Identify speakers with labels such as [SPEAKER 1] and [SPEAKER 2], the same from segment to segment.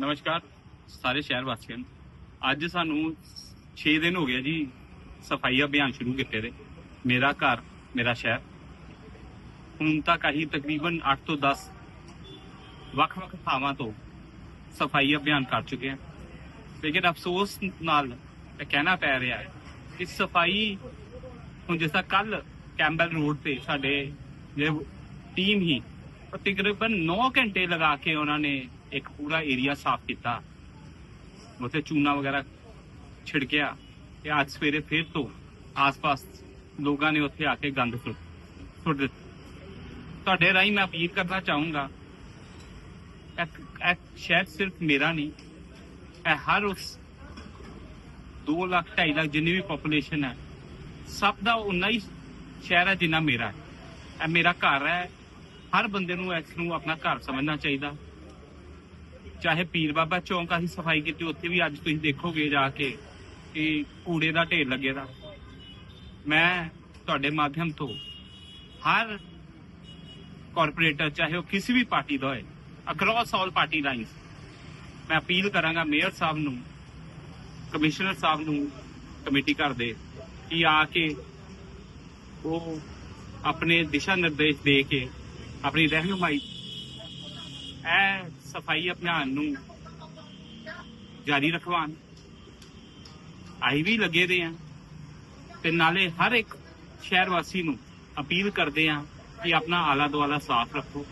[SPEAKER 1] ਨਮਸਕਾਰ, ਸਾਰੇ ਸ਼ਹਿਰ ਵਾਸੀਆਂ ਨੂੰ। ਅੱਜ ਸਾਨੂੰ 6 ਦਿਨ ਹੋ ਗਿਆ ਜੀ, ਸਫ਼ਾਈ ਅਭਿਆਨ ਸ਼ੁਰੂ ਕੀਤੇ ਦੇ। ਮੇਰਾ ਘਰ, ਮੇਰਾ ਸ਼ਹਿਰ। ਹੁਣ ਤੱਕ ਅਸੀਂ ਤਕਰੀਬਨ 8 ਤੋਂ 10 ਵੱਖ-ਵੱਖ ਥਾਵਾਂ ਤੋਂ ਸਫ਼ਾਈ ਅਭਿਆਨ ਕਰ ਚੁੱਕੇ ਹਾਂ। ਲੇਕਿਨ ਅਫਸੋਸ ਨਾਲ ਇਹ ਕਹਿਣਾ ਪੈ ਰਿਹਾ ਹੈ ਕਿ ਸਫ਼ਾਈ ਹੁਣ ਜਿਸ ਤਰ੍ਹਾਂ ਕੱਲ ਕੈਂਬਲ ਰੋਡ ਤੇ ਸਾਡੇ ਜਿਹੜੇ ਟੀਮ ਹੀ ਉਹ ਤਕਰੀਬਨ 9 ਘੰਟੇ ਲਗਾ ਕੇ ਉਹਨਾਂ ਨੇ ਇੱਕ ਪੂਰਾ ਏਰੀਆ ਸਾਫ਼ ਕੀਤਾ। ਉੱਥੇ ਚੂਨਾ ਵਗੈਰਾ ਛਿੜਕਿਆ ਤੇ ਅੱਜ ਸਵੇਰੇ ਫਿਰ ਤੋਂ ਆਸ-ਪਾਸ ਲੋਕਾਂ ਨੇ ਉੱਥੇ ਆ ਕੇ ਗੰਦ ਸੁੱਟ ਸੁੱਟ ਦਿੱਤਾ। ਤੁਹਾਡੇ ਰਾਹੀਂ ਮੈਂ ਅਪੀਲ ਕਰਨਾ ਚਾਹੂੰਗਾ, ਇਹ ਇਹ ਸ਼ਹਿਰ ਸਿਰਫ ਮੇਰਾ ਨਹੀਂ, ਇਹ ਹਰ ਉਸ 2 ਲੱਖ 2.5 ਲੱਖ ਜਿੰਨੀ ਵੀ ਪੋਪੂਲੇਸ਼ਨ ਹੈ, ਸਭ ਦਾ ਉਨਾ ਹੀ ਸ਼ਹਿਰ ਹੈ ਜਿੰਨਾ ਮੇਰਾ ਹੈ। ਇਹ ਮੇਰਾ ਘਰ ਹੈ। ਹਰ ਬੰਦੇ ਨੂੰ ਇਸ ਨੂੰ ਆਪਣਾ ਘਰ ਸਮਝਣਾ ਚਾਹੀਦਾ। ਚਾਹੇ ਪੀਰ ਬਾਬਾ ਚੌਂਕ ਅਸੀਂ ਸਫ਼ਾਈ ਕੀਤੀ, ਉੱਥੇ ਵੀ ਅੱਜ ਤੁਸੀਂ ਦੇਖੋਗੇ ਜਾ ਕੇ ਕਿ ਕੂੜੇ ਦਾ ਢੇਰ ਲੱਗੇ ਦਾ। ਮੈਂ ਤੁਹਾਡੇ ਮਾਧਿਅਮ ਤੋਂ ਹਰ ਕਾਰਪੋਰੇਟਰ ਚਾਹੇ ਉਹ ਕਿਸੇ ਵੀ ਪਾਰਟੀ ਦਾ ਹੋਏ ਅਕ੍ਰੋਸ ਆਲ ਪਾਰਟੀ ਲਾਈਨਸ ਮੈਂ ਅਪੀਲ ਕਰਾਂਗਾ ਮੇਅਰ ਸਾਹਿਬ ਨੂੰ, ਕਮਿਸ਼ਨਰ ਸਾਹਿਬ ਨੂੰ, ਕਮੇਟੀ ਘਰ ਦੇ, ਕਿ ਆ ਕੇ ਉਹ ਆਪਣੇ ਦਿਸ਼ਾ ਨਿਰਦੇਸ਼ ਦੇ ਕੇ ਆਪਣੀ ਰਹਿਨੁਮਾਈ ਇਹ ਸਫ਼ਾਈ ਅਭਿਆਨ ਨੂੰ ਜਾਰੀ ਰਖਵਾਨ ਆਈ ਵੀ ਲੱਗੇ ਦੇ ਆ ਤੇ ਨਾਲੇ ਹਰ ਇੱਕ ਸ਼ਹਿਰ ਵਾਸੀ ਨੂੰ ਅਪੀਲ ਕਰਦੇ ਆ ਕਿ ਆਪਣਾ ਆਲਾ ਦੁਆਲਾ ਸਾਫ਼ ਰੱਖੋ।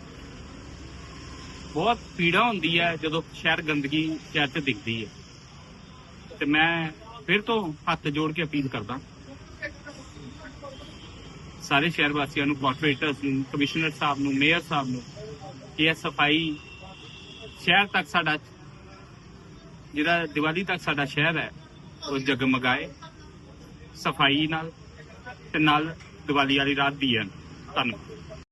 [SPEAKER 1] ਬਹੁਤ ਪੀੜਾ ਹੁੰਦੀ ਹੈ ਜਦੋਂ ਸ਼ਹਿਰ ਗੰਦਗੀ ਸ਼ਹਿਰ 'ਚ ਦਿਖਦੀ ਹੈ। ਤੇ ਮੈਂ ਫਿਰ ਤੋਂ ਹੱਥ ਜੋੜ ਕੇ ਅਪੀਲ ਕਰਦਾ ਸਾਰੇ ਸ਼ਹਿਰ ਵਾਸੀਆਂ ਨੂੰ ਕਾਰਪੋਰੇਟਰਸ ਨੂੰ ਕਮਿਸ਼ਨਰ ਸਾਹਿਬ ਨੂੰ ਮੇਅਰ ਸਾਹਿਬ ਨੂੰ ਕਿ ਇਹ ਸਫ਼ਾਈ ਸ਼ਹਿਰ ਤੱਕ ਸਾਡਾ, ਜਿਹੜਾ ਦੀਵਾਲੀ ਤੱਕ ਸਾਡਾ ਸ਼ਹਿਰ ਹੈ, ਉਹ ਜਗਮਗਾਏ ਸਫ਼ਾਈ ਨਾਲ ਤੇ ਨਾਲ ਦੀਵਾਲੀ ਵਾਲੀ ਰਾਤ ਦੀ ਹੈ। ਧੰਨਵਾਦ।